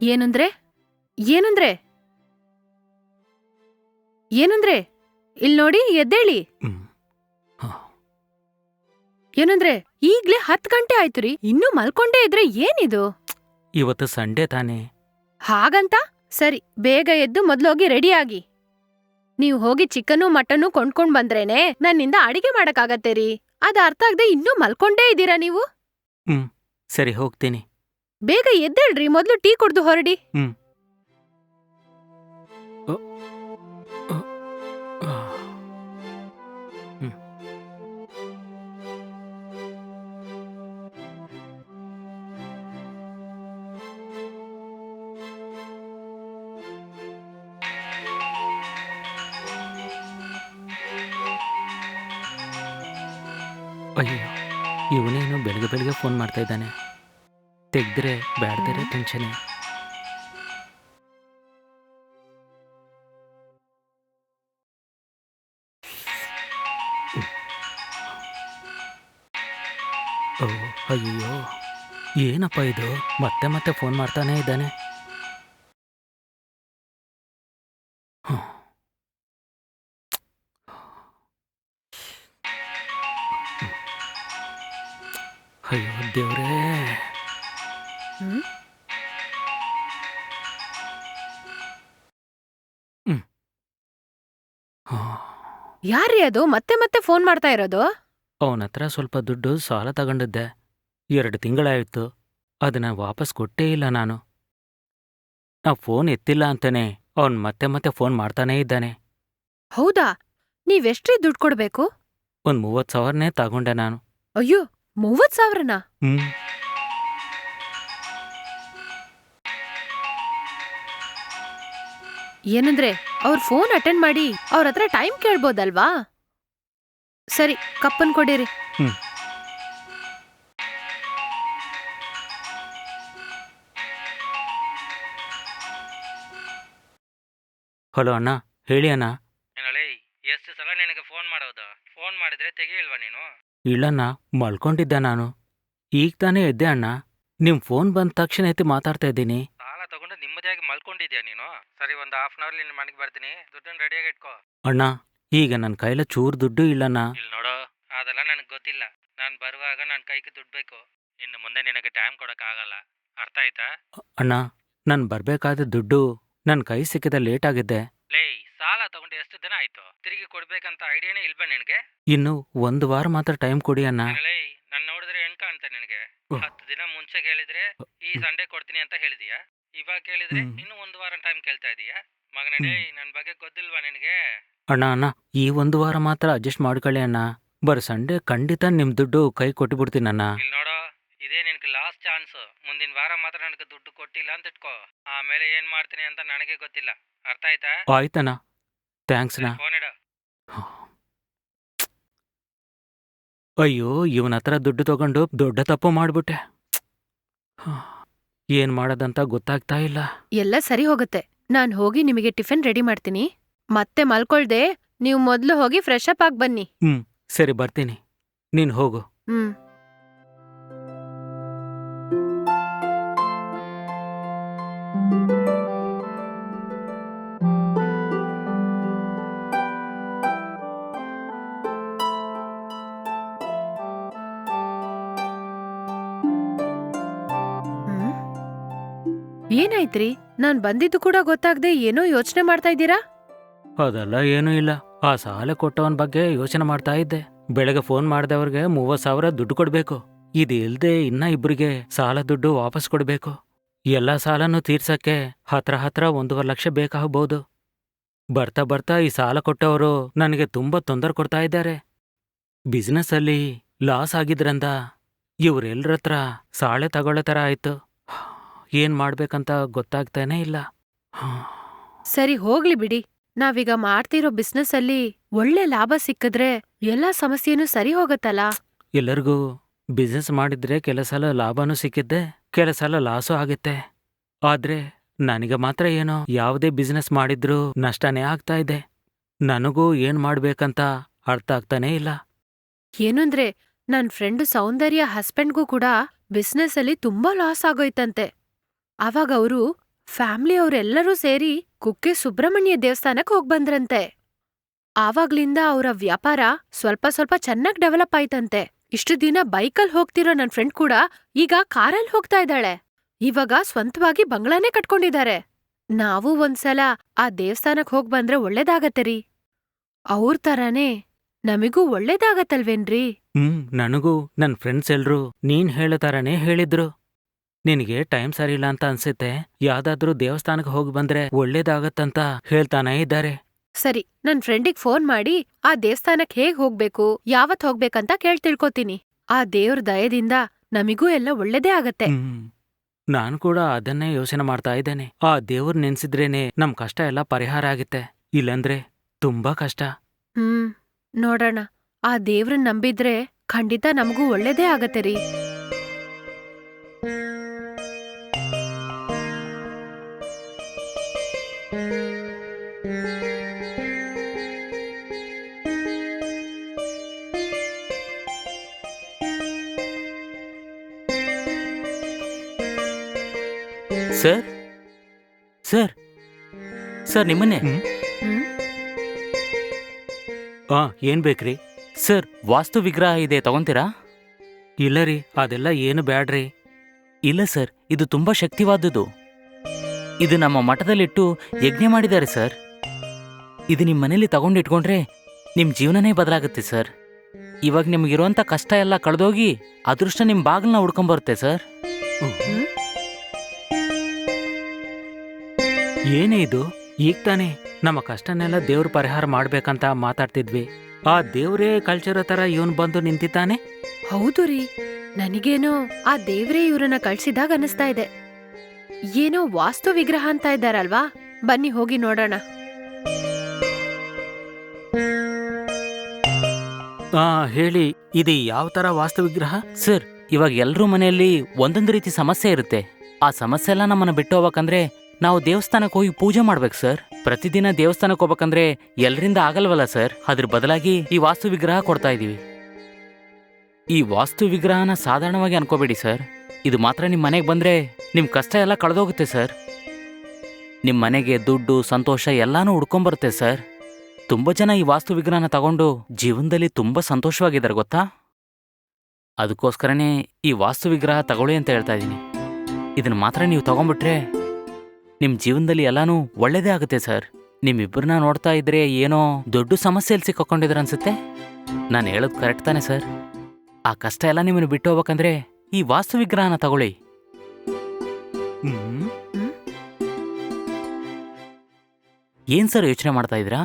ಏನಂದ್ರೆ? ಏನಂದ್ರೆ? ಏನಂದ್ರೆ? ಇಲ್ಲಿ ನೋಡಿ ಎದ್ದೇಳಿ. ಹ್ಮ್. ಏನಂದ್ರೆ? ಈಗ್ಲೇ ಹತ್ ಗಂಟೆ ಆಯ್ತು ರೀ. ಇನ್ನೂ ಮಲ್ಕೊಂಡೇ ಇದ್ರೆ ಏನಿದು? ಇವತ್ತು ಸಂಡೇ ತಾನೇ. ಹಾಗಂತ? ಸರಿ ಬೇಗ ಎದ್ದು ಮೊದ್ಲೋಗಿ ರೆಡಿಯಾಗಿ ನೀವು ಹೋಗಿ ಚಿಕನ್ನು ಮಟನ್ನು ಕೊಂಡ್ಕೊಂಡ್ ಬಂದ್ರೇನೆ ನನ್ನಿಂದ ಅಡಿಗೆ ಮಾಡಕ್ಕಾಗತ್ತೆ ರೀ. ಅದ ಅರ್ಥ ಆಗದೆ ಇನ್ನೂ ಮಲ್ಕೊಂಡೇ ಇದ್ದೀರಾ ನೀವು? ಸರಿ ಹೋಗ್ತೀನಿ. ಬೇಗ ಎದ್ದೇಳ್ರಿ ಮೊದಲು ಟೀ ಕುಡ್ದು ಹೊರಡಿ. ಹ್ಮ್. ಅಯ್ಯೋ ಇವನೇನು ಬೆಳಗ್ಗೆ ಬೆಳಗ್ಗೆ ಫೋನ್ ಮಾಡ್ತಾ ಇದ್ದಾನೆ. ತೆಗ್ದ್ರೆ ಬ್ಯಾಡ್ದರೆ ಟೆನ್ಷನ್ ಓ ಅಯ್ಯೋ. ಏನಪ್ಪ ಇದು? ಮತ್ತೆ ಮತ್ತೆ ಫೋನ್ ಮಾಡ್ತಾನೇ ಇದ್ದಾನೆ. ಅಯ್ಯೋ ದೇವ್ರೇ. ಹ್ಮ್? ಯಾರ್ರೀ ಅದು? ಮತ್ತೆ ಮತ್ತೆ ಫೋನ್ ಮಾಡ್ತಾ ಇರೋದು? ಅವನ ಹತ್ರ ಸ್ವಲ್ಪ ದುಡ್ಡು ಸಾಲ ತಗೊಂಡಿದ್ದೆ. ಎರಡು ತಿಂಗಳಾಯಿತು. ಅದನ್ನ ವಾಪಸ್ ಕೊಟ್ಟೇ ಇಲ್ಲ ನಾನು. ಆ ಫೋನ್ ಎತ್ತಿಲ್ಲ ಅಂತಾನೆ ಅವನ್ ಮತ್ತೆ ಮತ್ತೆ ಫೋನ್ ಮಾಡ್ತಾನೇ ಇದ್ದಾನೆ. ಹೌದಾ? ನೀವೆಷ್ಟ್ರೀ ದುಡ್ಡು ಕೊಡ್ಬೇಕು? ಒಂದ್ ಮೂವತ್ ಸಾವಿರನೇ ತಗೊಂಡೆ ನಾನು. ಅಯ್ಯೋ ಮೂವತ್ ಸಾವಿರನಾ? ಹ್ಮ್. ಏನಂದ್ರೆ ಅವ್ರ ಫೋನ್ ಅಟೆಂಡ್ ಮಾಡಿ ಅವ್ರ ಹತ್ರ ಟೈಮ್ ಕೇಳ್ಬೋದಲ್ವಾ? ಸರಿ ಕಪ್ಪನ್ ಕೊಡಿರಿ. ಹ್ಮ್. ಹಲೋ ಅಣ್ಣ ಹೇಳಿ ಅಣ್ಣ. ಏನಳೆ ಎಷ್ಟು ಸಲ ನಿನಗೆ ಫೋನ್ ಮಾಡೋದು? ಫೋನ್ ಮಾಡಿದ್ರೆ ತೆಗಿಯಿಲ್ವಾ ನೀನು? ಇಲ್ಲಣ್ಣ ಮಲ್ಕೊಂಡಿದ್ದೆ ನಾನು. ಈಗ ತಾನೇ ಎದ್ದೆ ಅಣ್ಣ. ನಿಮ್ಮ ಫೋನ್ ಬಂದ ತಕ್ಷಣ ಎತ್ತಿ ಮಾತಾಡ್ತಾ ಇದ್ದೀನಿ. ನೆಮ್ಮದಿಯಾಗಿ ನೀನು? ಸರಿ ಒಂದು ಹಾಫ್ ಅನ್ ಅವರ್ಲಿ ನಿನ್ನ ಮನೆಗೆ ಬರ್ತೀನಿ. ದುಡ್ಡನ್ನು ರೆಡಿಯಾಗಿ ಇಟ್ಕೋ. ಅಣ್ಣ ಈಗ ನನ್ನ ಕೈಲ ಚೂರು ದುಡ್ಡು ಇಲ್ಲಣ್ಣ. ಇಲ್ಲಿ ನೋಡು ಅದೆಲ್ಲ ನನಗೆ ಗೊತ್ತಿಲ್ಲ. ನಾನು ಬರುವಾಗ ನನ್ನ ಕೈಗೆ ದುಡ್ಡು ಬೇಕು. ಇನ್ನು ಮುಂದೆ ನಿನಗೆ ಟೈಮ್ ಕೊಡೋಕ್ಕಾಗಲ್ಲ ಅರ್ಥ ಆಯ್ತಾ? ಅಣ್ಣ ನಾನು ಬರಬೇಕಾದ ದುಡ್ಡು ನನ್ನ ಕೈ ಸಿಕ್ಕಿದ ಲೇಟ್ ಆಗಿದ್ದೆ. ಲೇ ಸಾಲ ತಗೊಂಡು ಎಷ್ಟು ದಿನ ಆಯ್ತು? ತಿರುಗಿ ಕೊಡ್ಬೇಕಂತ ಐಡಿಯಾನೇ ಇಲ್ವಾ ನಿನಗೆ? ಇನ್ನು ಒಂದು ವಾರ ಮಾತ್ರ ಟೈಮ್ ಕೊಡಿ ಅಣ್ಣ. ಲೇ ನಾನು ನೋಡಿದ್ರೆ ಹೆಣ್ ಕಾಣ್ತಾ ನಿನಗೆ. ಹತ್ತು ದಿನ ಮುಂಚೆ ಹೇಳಿದ್ರೆ ಈ ಸಂಡೇ ಕೊಡ್ತೀನಿ ಅಂತ ಹೇಳಿದೀಯಾ? ಇವಾಗ ಕೇಳಿದ್ರೆ. ಇನ್ನು ಒಂದು ವಾರ ಟೈಮ್ ಕೇಳ್ತಾ ಇದೀಯಾ? ಮಗನೇ. ನನ್ನ ಬಗ್ಗೆ ಗೊತ್ತಿಲ್ವಾ ನಿನಗೆ? ಅಣ್ಣ ಅಣ್ಣ ಈ ಒಂದು ವಾರ ಮಾತ್ರ ಅಡ್ಜಸ್ಟ್ ಮಾಡ್ಕೊಳ್ಳಿ ಅಣ್ಣ. ಬರ್ ಸಂಡೆ ಖಂಡಿತ ನಿಮ್ ದುಡ್ಡು ಕೈ ಕೊಟ್ಟು ಅಣ್ಣ. ಇಲ್ಲಿ ನೋಡೋ ಇದೇ ನಿನಗೆ ಲಾಸ್ಟ್ ಚಾನ್ಸ್ ಮುಂದಿನ ವಾರ ಮಾತ್ರ ನನಗೆ ದುಡ್ಡು ಕೊಟ್ಟಿಲ್ಲ ಅಂತ ಇಟ್ಕೋ. ಆಮೇಲೆ ಏನ್ ಮಾಡ್ತೀನಿ ಅಂತ ನನಗೆ ಗೊತ್ತಿಲ್ಲ. ಅರ್ಥ ಆಯ್ತಾ? ಆಯ್ತಣ್ಣ. ಥ್ಯಾಂಕ್ಸ್ ಅಣ್ಣ. ಫೋನ್ ಇಡ. ಅಯ್ಯೋ ಇವನ ಹತ್ರ ದುಡ್ಡು ತಗೊಂಡು ದೊಡ್ಡ ತಪ್ಪು ಮಾಡ್ಬಿಟ್ಟೆ. ಏನ್ ಮಾಡೋದಂತ ಗೊತ್ತಾಗ್ತಾ ಇಲ್ಲ. ಎಲ್ಲ ಸರಿ ಹೋಗುತ್ತೆ. ನಾನ್ ಹೋಗಿ ನಿಮಗೆ ಟಿಫಿನ್ ರೆಡಿ ಮಾಡ್ತೀನಿ. ಮತ್ತೆ ಮಲ್ಕೊಳ್ದೆ ನೀವು ಮೊದ್ಲು ಹೋಗಿ ಫ್ರೆಶ್ ಅಪ್ ಆಗಿ ಬನ್ನಿ. ಹ್ಮ್ ಸರಿ ಬರ್ತೀನಿ. ನೀನ್ ಹೋಗು. ಹ್ಮ್ ಹ್ಮ್? ಏನಾಯ್ತ್ರಿ? ನಾನ್ ಬಂದಿದ್ದು ಕೂಡ ಗೊತ್ತಾಗ್ದೆ ಏನೋ ಯೋಚನೆ ಮಾಡ್ತಾ ಇದ್ದೀರಾ? ಅದೆಲ್ಲ ಏನೂ ಇಲ್ಲ. ಆ ಸಾಲ ಕೊಟ್ಟವನ್ ಬಗ್ಗೆ ಯೋಚನೆ ಮಾಡ್ತಾ ಇದ್ದೆ. ಬೆಳಗ್ಗೆ ಫೋನ್ ಮಾಡ್ದವ್ರಿಗೆ ಮೂವತ್ ಸಾವಿರ ದುಡ್ಡು ಕೊಡ್ಬೇಕು. ಇದು ಇಲ್ದೆ ಇನ್ನ ಇಬ್ರಿಗೆ ಸಾಲ ದುಡ್ಡು ವಾಪಸ್ ಕೊಡ್ಬೇಕು. ಎಲ್ಲ ಸಾಲನೂ ತೀರ್ಸಕ್ಕೆ ಹತ್ರ ಹತ್ರ ಒಂದೂವರೆ ಲಕ್ಷ ಬೇಕಾಗಬಹುದು ಬರ್ತಾ ಬರ್ತಾ ಈ ಸಾಲ ಕೊಟ್ಟವರು ನನಗೆ ತುಂಬಾ ತೊಂದರೆ ಕೊಡ್ತಾ ಇದ್ದಾರೆ. ಬಿಸ್ನೆಸ್ ಅಲ್ಲಿ ಲಾಸ್ ಆಗಿದ್ರಂದ ಇವ್ರೆಲ್ಲರತ್ರ ಸಾಳೆ ತಗೊಳ್ಳೋ ಥರ ಆಯ್ತು. ಏನ್ ಮಾಡ್ಬೇಕಂತ ಗೊತ್ತಾಗ್ತಾನೇ ಇಲ್ಲ. ಸರಿ ಹೋಗ್ಲಿ ಬಿಡಿ. ನಾವೀಗ ಮಾಡ್ತಿರೋ ಬಿಸ್ನೆಸ್ ಅಲ್ಲಿ ಒಳ್ಳೆ ಲಾಭ ಸಿಕ್ಕಿದ್ರೆ ಎಲ್ಲಾ ಸಮಸ್ಯೆನೂ ಸರಿ ಹೋಗತ್ತಲ್ಲ? ಎಲ್ಲರಿಗೂ ಬಿಸ್ನೆಸ್ ಮಾಡಿದ್ರೆ ಕೆಲ ಸಲ ಲಾಭನೂ ಸಿಕ್ಕಿದ್ದೆ ಕೆಲ ಸಲ ಲಾಸು ಆಗುತ್ತೆ. ಆದ್ರೆ ನನಗೆ ಮಾತ್ರ ಏನೋ ಯಾವುದೇ ಬಿಸ್ನೆಸ್ ಮಾಡಿದ್ರೂ ನಷ್ಟನೇ ಆಗ್ತಾ ಇದೆ. ನನಗೂ ಏನ್ ಮಾಡ್ಬೇಕಂತ ಅರ್ಥ ಆಗ್ತಾನೇ ಇಲ್ಲ. ಏನಂದ್ರೆ ನನ್ ಫ್ರೆಂಡ್ ಸೌಂದರ್ಯ ಹಸ್ಬೆಂಡ್ಗೂ ಕೂಡ ಬಿಸ್ನೆಸ್ ಅಲ್ಲಿ ತುಂಬಾ ಲಾಸ್ ಆಗೋಯ್ತಂತೆ. ಅವಾಗ ಅವರು ಫ್ಯಾಮ್ಲಿಯವ್ರೆಲ್ಲರೂ ಸೇರಿ ಕುಕ್ಕೆ ಸುಬ್ರಹ್ಮಣ್ಯ ದೇವಸ್ಥಾನಕ್ ಹೋಗ್ಬಂದ್ರಂತೆ ಆವಾಗ್ಲಿಂದ ಅವರ ವ್ಯಾಪಾರ ಸ್ವಲ್ಪ ಸ್ವಲ್ಪ ಚೆನ್ನಾಗ್ ಡೆವಲಪ್ ಆಯ್ತಂತೆ. ಇಷ್ಟು ದಿನ ಬೈಕಲ್ ಹೋಗ್ತಿರೋ ನನ್ ಫ್ರೆಂಡ್ ಕೂಡ ಈಗ ಕಾರಲ್ ಹೋಗ್ತಾ ಇದ್ದಾಳೆ. ಇವಾಗ ಸ್ವಂತವಾಗಿ ಬಂಗ್ಲಾನೇ ಕಟ್ಕೊಂಡಿದ್ದಾರೆ. ನಾವು ಒಂದ್ಸಲ ಆ ದೇವಸ್ಥಾನಕ್ ಹೋಗ್ಬಂದ್ರೆ ಒಳ್ಳೇದಾಗತ್ತೆ ರೀ. ಅವ್ರ ತರಾನೇ ನಮಿಗೂ ಒಳ್ಳೇದಾಗತ್ತಲ್ವೇನ್ರಿ? ಹ್ಮ್, ನನಗೂ ನನ್ ಫ್ರೆಂಡ್ಸ್ ಎಲ್ರೂ ನೀನ್ ಹೇಳೋ ಥರನೇ ಹೇಳಿದ್ರು. ನಿನಗೆ ಟೈಮ್ ಸರಿಯಿಲ್ಲ ಅಂತ ಅನ್ಸುತ್ತೆ. ಯಾವ್ದಾದ್ರೂ ದೇವಸ್ಥಾನಕ್ಕೆ ಹೋಗಿ ಬಂದ್ರೆ ಒಳ್ಳೇದಾಗತ್ತಂತ ಹೇಳ್ತಾನೆ ಇದ್ದಾರೆ. ಸರಿ ನನ್ ಫ್ರೆಂಡಿಗ್ ಫೋನ್ ಮಾಡಿ ಆ ದೇವಸ್ಥಾನಕ್ ಹೇಗ್ ಹೋಗ್ಬೇಕು ಯಾವತ್ ಹೋಗ್ಬೇಕಂತ ಕೇಳ್ ತಿಳ್ಕೊತೀನಿ. ಆ ದೇವ್ರ ದಯದಿಂದ ನಮಿಗೂ ಎಲ್ಲ ಒಳ್ಳೇದೇ ಆಗತ್ತೆ. ಹ್ಮ್. ನಾನು ಕೂಡ ಅದನ್ನೇ ಯೋಚನೆ ಮಾಡ್ತಾ ಇದ್ದೇನೆ. ಆ ದೇವ್ರ್ ನೆನ್ಸಿದ್ರೇನೆ ನಮ್ ಕಷ್ಟ ಎಲ್ಲ ಪರಿಹಾರ ಆಗುತ್ತೆ. ಇಲ್ಲಂದ್ರೆ ತುಂಬಾ ಕಷ್ಟ. ಹ್ಮ್ ನೋಡೋಣ. ಆ ದೇವ್ರನ್ ನಂಬಿದ್ರೆ ಖಂಡಿತ ನಮಗೂ ಒಳ್ಳೇದೇ ಆಗತ್ತೆ ರೀ. ಸರ್? ಸರ್? ಸರ್ ನಿಮ್ಮನ್ನೇ? ಹಾ ಆ ಏನ್ ಬೇಕ್ರಿ? ಸರ್ ವಾಸ್ತು ವಿಗ್ರಹ ಇದೆ ತಗೊಂತೀರಾ? ಇಲ್ಲ ರೀ ಅದೆಲ್ಲ ಏನು ಬ್ಯಾಡ್ರಿ. ಇಲ್ಲ ಸರ್ ಇದು ತುಂಬಾ ಶಕ್ತಿವಾದದ್ದು. ಇದು ನಮ್ಮ ಮಠದಲ್ಲಿಟ್ಟು ಯಜ್ಞ ಮಾಡಿದ್ದಾರೆ ಸರ್. ಇದು ನಿಮ್ಮ ಮನೇಲಿ ತಗೊಂಡಿಟ್ಕೊಂಡ್ರೆ ನಿಮ್ಮ ಜೀವನನೇ ಬದಲಾಗುತ್ತೆ ಸರ್. ಇವಾಗ ನಿಮಗಿರುವಂಥ ಕಷ್ಟ ಎಲ್ಲ ಕಳೆದೋಗಿ ಅದೃಷ್ಟ ನಿಮ್ಮ ಬಾಗಿಲನ್ನ ಹುಡ್ಕೊಂಬರುತ್ತೆ ಸರ್. ಏನೇ ಇದು? ಈಗ ತಾನೇ ನಮ್ಮ ಕಷ್ಟನೆಲ್ಲ ದೇವ್ರ ಪರಿಹಾರ ಮಾಡ್ಬೇಕಂತ ಮಾತಾಡ್ತಿದ್ವಿ. ಆ ದೇವ್ರೇ ಕಳ್ಸಿರೋ ತರ ಇವನ್ ಬಂದು ನಿಂತಿದ್ದಾನೆ? ಹೌದು ರೀ. ನನಗೇನೋ ಆ ದೇವ್ರೇ ಇವರನ್ನ ಕಳ್ಸಿದಾಗ ಅನಿಸ್ತಾ ಇದೆ. ಏನೋ ವಾಸ್ತು ವಿಗ್ರಹ ಅಂತ ಇದ್ದಾರಲ್ವಾ? ಬನ್ನಿ, ಹೋಗಿ ನೋಡೋಣ. ಹೇಳಿ, ಇದು ಯಾವ ತರ ವಾಸ್ತು ವಿಗ್ರಹ? ಸರ್, ಇವಾಗ ಎಲ್ಲರೂ ಮನೆಯಲ್ಲಿ ಒಂದೊಂದು ರೀತಿ ಸಮಸ್ಯೆ ಇರುತ್ತೆ. ಆ ಸಮಸ್ಯೆ ಎಲ್ಲ ನಮ್ಮನ್ನ ಬಿಟ್ಟು ಹೋಗ್ಬೇಕಂದ್ರೆ ನಾವು ದೇವಸ್ಥಾನಕ್ಕೆ ಹೋಗಿ ಪೂಜೆ ಮಾಡ್ಬೇಕು, ಸರ್. ಪ್ರತಿದಿನ ದೇವಸ್ಥಾನಕ್ಕೆ ಹೋಗ್ಬೇಕಂದ್ರೆ ಎಲ್ಲರಿಂದ ಆಗಲ್ವಲ್ಲ, ಸರ್? ಅದ್ರ ಬದಲಾಗಿ ಈ ವಾಸ್ತು ವಿಗ್ರಹ ಕೊಡ್ತಾ ಇದೀವಿ. ಈ ವಾಸ್ತು ವಿಗ್ರಹನ ಸಾಧಾರಣವಾಗಿ ಅನ್ಕೋಬೇಡಿ, ಸರ್. ಇದು ಮಾತ್ರ ನಿಮ್ಮ ಮನೆಗೆ ಬಂದರೆ ನಿಮ್ಮ ಕಷ್ಟ ಎಲ್ಲ ಕಳೆದೋಗುತ್ತೆ, ಸರ್. ನಿಮ್ಮ ಮನೆಗೆ ದುಡ್ಡು, ಸಂತೋಷ ಎಲ್ಲಾನು ಹುಡ್ಕೊಂಬರುತ್ತೆ ಸರ್. ತುಂಬ ಜನ ಈ ವಾಸ್ತು ವಿಗ್ರಹನ ತಗೊಂಡು ಜೀವನದಲ್ಲಿ ತುಂಬ ಸಂತೋಷವಾಗಿದ್ದಾರೆ, ಗೊತ್ತಾ? ಅದಕ್ಕೋಸ್ಕರನೇ ಈ ವಾಸ್ತು ವಿಗ್ರಹ ತಗೊಳ್ಳಿ ಅಂತ ಹೇಳ್ತಾ ಇದ್ದೀನಿ. ಇದನ್ನು ಮಾತ್ರ ನೀವು ತಗೊಂಡ್ಬಿಟ್ರೆ ನಿಮ್ಮ ಜೀವನದಲ್ಲಿ ಎಲ್ಲಾನು ಒಳ್ಳೇದೇ ಆಗುತ್ತೆ, ಸರ್. ನಿಮ್ಮಿಬ್ಬರನ್ನ ನೋಡ್ತಾ ಇದ್ರೆ ಏನೋ ದೊಡ್ಡ ಸಮಸ್ಯೆಯಲ್ಲಿ ಸಿಕ್ಕಾಕೊಂಡಿದ್ರ ಅನ್ಸುತ್ತೆ? ನಾನು ಹೇಳೋದು ಕರೆಕ್ಟ್ ತಾನೆ, ಸರ್? ಆ ಕಷ್ಟ ಎಲ್ಲ ನಿಮ್ಮನ್ನು ಬಿಟ್ಟು ಹೋಗ್ಬೇಕಂದ್ರೆ ಈ ವಾಸ್ತು ವಿಗ್ರಹನ ತಗೊಳ್ಳಿ. ಏನ್ ಸರ್ ಯೋಚನೆ ಮಾಡ್ತಾ ಇದ್ದೀರಾ?